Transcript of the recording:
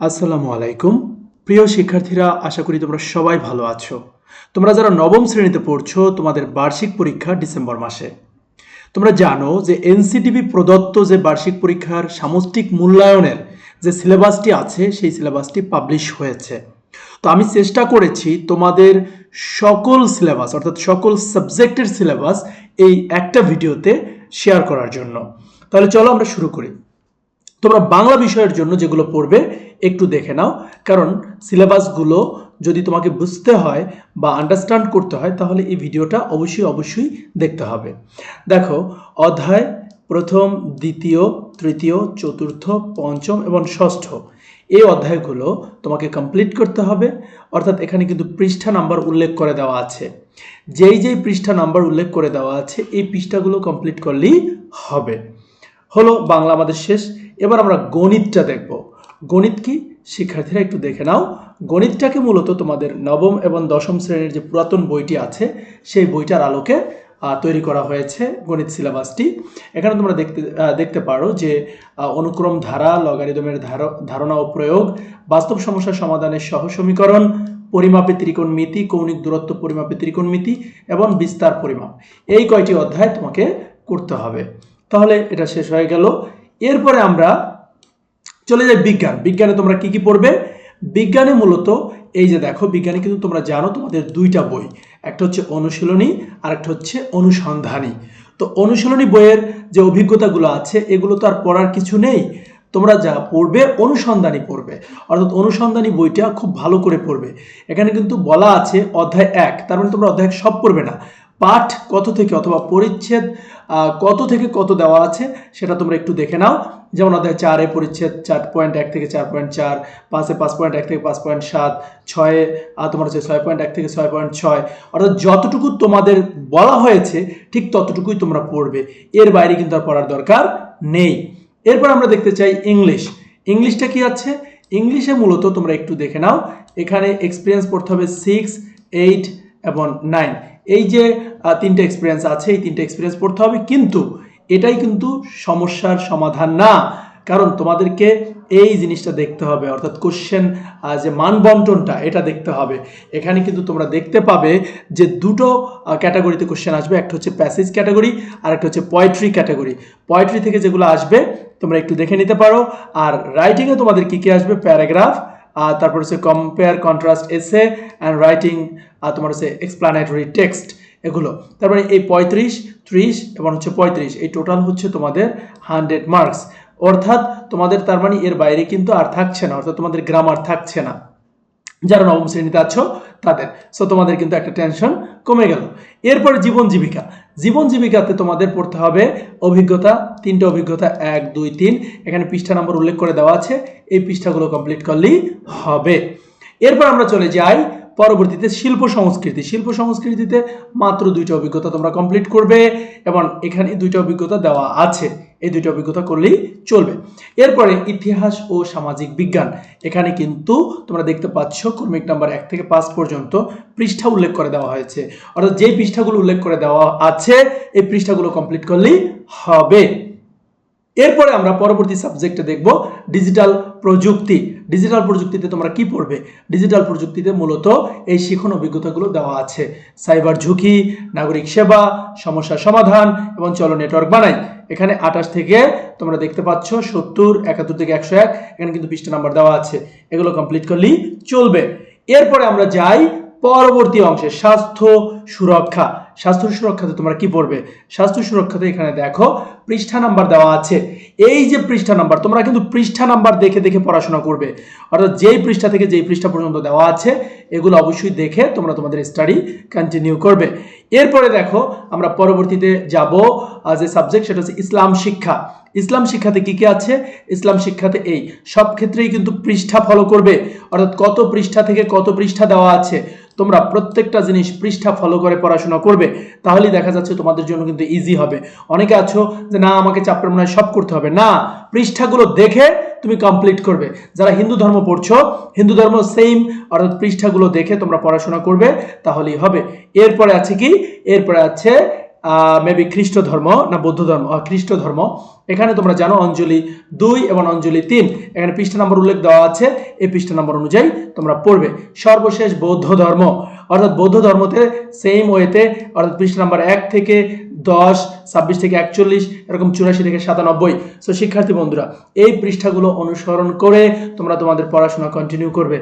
আসসালামু আলাইকুম। প্রিয় শিক্ষার্থীরা, আশা করি তোমরা সবাই ভালো আছো। তোমরা যারা নবম শ্রেণীতে পড়ছো, তোমাদের বার্ষিক পরীক্ষা ডিসেম্বর মাসে। তোমরা জানো যে এনসিটিভি প্রদত্ত যে বার্ষিক পরীক্ষার সামষ্টিক মূল্যায়নের যে সিলেবাসটি আছে, সেই সিলেবাসটি পাবলিশ হয়েছে। তো আমি চেষ্টা করেছি তোমাদের সকল সিলেবাস, অর্থাৎ সকল সাবজেক্টের সিলেবাস এই একটা ভিডিওতে শেয়ার করার জন্য। তাহলে চলো আমরা শুরু করি। তোমরা বাংলা বিষয়ের জন্য যেগুলো পড়বে, একটু দেখে নাও। কারণ সিলেবাসগুলো যদি তোমাকে বুঝতে হয় বা আন্ডারস্ট্যান্ড করতে হয়, তাহলে এই ভিডিওটা অবশ্যই অবশ্যই দেখতে হবে। দেখো, অধ্যায় প্রথম, দ্বিতীয়, তৃতীয়, চতুর্থ, পঞ্চম এবং ষষ্ঠ। এই অধ্যায়গুলো তোমাকে কমপ্লিট করতে হবে। অর্থাৎ এখানে কিন্তু পৃষ্ঠা নাম্বার উল্লেখ করে দেওয়া আছে। যেই যেই পৃষ্ঠা নাম্বার উল্লেখ করে দেওয়া আছে, এই পৃষ্ঠাগুলো কমপ্লিট করলেই হবে। হলো বাংলা আমাদের শেষ। এবার আমরা গণিতটা দেখব। গণিত কি? শিক্ষার্থীরা একটু দেখে নাও। গণিতটাকে মূলত তোমাদের নবম এবং দশম শ্রেণির যে পুরাতন বইটি আছে, সেই বইটার আলোকে তৈরি করা হয়েছে গণিত সিলেবাসটি। এখানে তোমরা দেখতে দেখতে পারো যে অনুক্রম ধারা, লগারিদমের ধার- ধারণা ও প্রয়োগ, বাস্তব সমস্যা সমাধানের সহ সমীকরণ পরিমাপে ত্রিকোণমিতি কৌণিক দূরত্ব পরিমাপে ত্রিকোণমিতি এবং বিস্তার পরিমাপ। এই কয়টি অধ্যায় তোমাকে করতে হবে। তাহলে এটা শেষ হয়ে গেল। এরপরে আমরা চলে যাই বিজ্ঞান। বিজ্ঞানে তোমরা কি কি পড়বে? বিজ্ঞানে মূলত এই যে দেখো, বিজ্ঞানে কিন্তু তোমরা জানো তোমাদের দুইটা বই। একটা হচ্ছে অনুশীলনী আর একটা হচ্ছে অনুসন্ধানী। তো অনুশীলনী বইয়ের যে অভিজ্ঞতাগুলো আছে, এগুলো তো আর পড়ার কিছু নেই। তোমরা যা পড়বে, অনুসন্ধানী পড়বে। অর্থাৎ অনুসন্ধানী বইটা খুব ভালো করে পড়বে। এখানে কিন্তু বলা আছে অধ্যায় এক, তার মানে তোমরা অধ্যায় সব পড়বে না। পাঠ কত থেকে অথবা পরিচ্ছেদ কত থেকে কত দেওয়া আছে সেটা তোমরা একটু দেখে নাও। যেমন অধ্যায় চারে পরিচ্ছেদ চার পয়েন্ট এক থেকে চার পয়েন্ট চার পাঁচে পাঁচ পয়েন্ট এক থেকে পাঁচ পয়েন্ট সাত ছয়ে আহ, তোমার হচ্ছে ছয় পয়েন্ট এক থেকে ছয় পয়েন্ট ছয়। অর্থাৎ যতটুকু তোমাদের বলা হয়েছে ঠিক ততটুকুই তোমরা পড়বে। এর বাইরে কিন্তু আর পড়ার দরকার নেই। এরপর আমরা দেখতে চাই ইংলিশ। ইংলিশটা কি আছে? ইংলিশে মূলত তোমরা একটু দেখে নাও। এখানে এক্সপিরিয়েন্স পড়তে হবে সিক্স এইট এবং নাইন এই যে তিনটে এক্সপিরিয়েন্স আছে, এই তিনটে এক্সপিরিয়েন্স পড়তে হবে, কিন্তু এটাই কিন্তু সমস্যার সমাধান না। কারণ তোমাদেরকে এই জিনিসটা দেখতে হবে, অর্থাৎ কোশ্চেন যে মান বন্টনটা এটা দেখতে হবে। এখানে কিন্তু তোমরা দেখতে পাবে যে দুটো ক্যাটাগরিতে কোশ্চেন আসবে, একটা হচ্ছে প্যাসেজ ক্যাটাগরি আর একটা হচ্ছে পয়েট্রি ক্যাটাগরি পয়েট্রি থেকে যেগুলো আসবে, তোমরা একটু দেখে নিতে পারো, আর রাইটিংয়ে তোমাদের কী কী আসবে? প্যারাগ্রাফ তারপর হচ্ছে কম্পেয়ার কন্ট্রাস্ট এসে অ্যান্ড রাইটিং তোমার হচ্ছে এক্সপ্লানেটরি টেক্সট এগুলো। তারপরে এই পঁয়ত্রিশ, ত্রিশ এবং হচ্ছে পঁয়ত্রিশ, এই টোটাল হচ্ছে তোমাদের হান্ড্রেড মার্কস অর্থাৎ তোমাদের তার মানে এর বাইরে কিন্তু আর থাকছে না, অর্থাৎ তোমাদের গ্রামার থাকছে না। যারা নবম শ্রেণীতে আছো, তাদের। সো তোমাদের কিন্তু একটা টেনশন কমে গেল। এরপর জীবন জীবিকা। জীবন জীবিকাতে তোমাদের পড়তে হবে অভিজ্ঞতা। তিনটে অভিজ্ঞতা, এক, দুই, তিন। এখানে পৃষ্ঠা নম্বর উল্লেখ করে দেওয়া আছে। এই পৃষ্ঠাগুলো কমপ্লিট করলেই হবে। এরপর আমরা চলে যাই পরবর্তীতে শিল্প সংস্কৃতি। শিল্প সংস্কৃতিতে মাত্র দুইটা অভিজ্ঞতা তোমরা কমপ্লিট করবে এবং এখানে দুইটা অভিজ্ঞতা দেওয়া আছে। এই দুইটা অভিজ্ঞতা করলেই চলবে। এরপরে ইতিহাস ও সামাজিক বিজ্ঞান। এখানে কিন্তু তোমরা দেখতে পাচ্ছ ক্রমিক নাম্বার এক থেকে পাঁচ পর্যন্ত পৃষ্ঠা উল্লেখ করে দেওয়া হয়েছে। অর্থাৎ যে পৃষ্ঠাগুলো উল্লেখ করে দেওয়া আছে, এই পৃষ্ঠাগুলো কমপ্লিট করলেই হবে। এরপরে আমরা পরবর্তী সাবজেক্টে দেখব ডিজিটাল প্রযুক্তি। ডিজিটাল প্রযুক্তিতে তোমরা কি পড়বে? ডিজিটাল প্রযুক্তিতে মূলত এই শিখন অভিজ্ঞতাগুলো দেওয়া আছে। সাইবার ঝুঁকি, নাগরিক সেবা, সমস্যা সমাধান এবং চলো নেটওয়ার্ক বানাই। এখানে আঠাশ থেকে তোমরা দেখতে পাচ্ছ সত্তর, একাত্তর থেকে একশো এক, এখানে কিন্তু পৃষ্ঠা নাম্বার দেওয়া আছে। এগুলো কমপ্লিট করলেই চলবে। এরপরে আমরা যাই পরবর্তী অংশে, স্বাস্থ্য সুরক্ষা। স্বাস্থ্য সুরক্ষাতে তোমরা কি পড়বে? স্বাস্থ্য সুরক্ষাতে এখানে দেখো, পৃষ্ঠা নাম্বার দেওয়া আছে। এই যে পৃষ্ঠা নাম্বার, তোমরা কিন্তু পৃষ্ঠা নাম্বার দেখে দেখে পড়াশোনা করবে। অর্থাৎ যেই পৃষ্ঠা থেকে যেই পৃষ্ঠা পর্যন্ত দেওয়া আছে, এগুলো অবশ্যই দেখে তোমরা তোমাদের স্টাডি কন্টিনিউ করবে। এরপরে দেখো, আমরা পরবর্তীতে যাব যে সাবজেক্ট সেটা হচ্ছে ইসলাম শিক্ষা। ইসলাম শিক্ষাতে কি কি আছে? ইসলাম শিক্ষাতে এই, সব ক্ষেত্রেই কিন্তু পৃষ্ঠা ফলো করবে। অর্থাৎ কত পৃষ্ঠা থেকে কত পৃষ্ঠা দেওয়া আছে? তোমরা প্রত্যেকটা জিনিস পৃষ্ঠা ফলো করে পড়াশোনা করবে, তাহলেই দেখা যাচ্ছে তোমাদের জন্য কিন্তু ইজি হবে। অনেকে আছো যে, না, আমাকে চাপের মনে সব করতে হবে। না, পৃষ্ঠাগুলো দেখে তুমি কমপ্লিট করবে। যারা হিন্দু ধর্ম পড়ছো, হিন্দু ধর্ম সেম অর্থাৎ পৃষ্ঠাগুলো দেখে তোমরা পড়াশোনা করবে, তাহলেই হবে। এরপরে আছে কি? এরপরে আছে মেবি খ্রিস্ট ধর্ম না বৌদ্ধ ধর্ম খ্রিস্ট ধর্ম এখানে তোমরা জানো অঞ্জলি দুই এবং অঞ্জলি তিন। এখানে পৃষ্ঠা নম্বর উল্লেখ দেওয়া আছে, এই পৃষ্ঠা নম্বর অনুযায়ী তোমরা পড়বে। সর্বশেষ বৌদ্ধ ধর্ম অর্থাৎ বৌদ্ধ ধর্মতে সেম ওয়েতে অর্থাৎ পৃষ্ঠা নম্বর এক থেকে দশ, ছাব্বিশ থেকে একচল্লিশ, এরকম চুরাশি থেকে সাতানব্বই। সো শিক্ষার্থী বন্ধুরা, এই পৃষ্ঠাগুলো অনুসরণ করে তোমরা তোমাদের পড়াশোনা কন্টিনিউ করবে।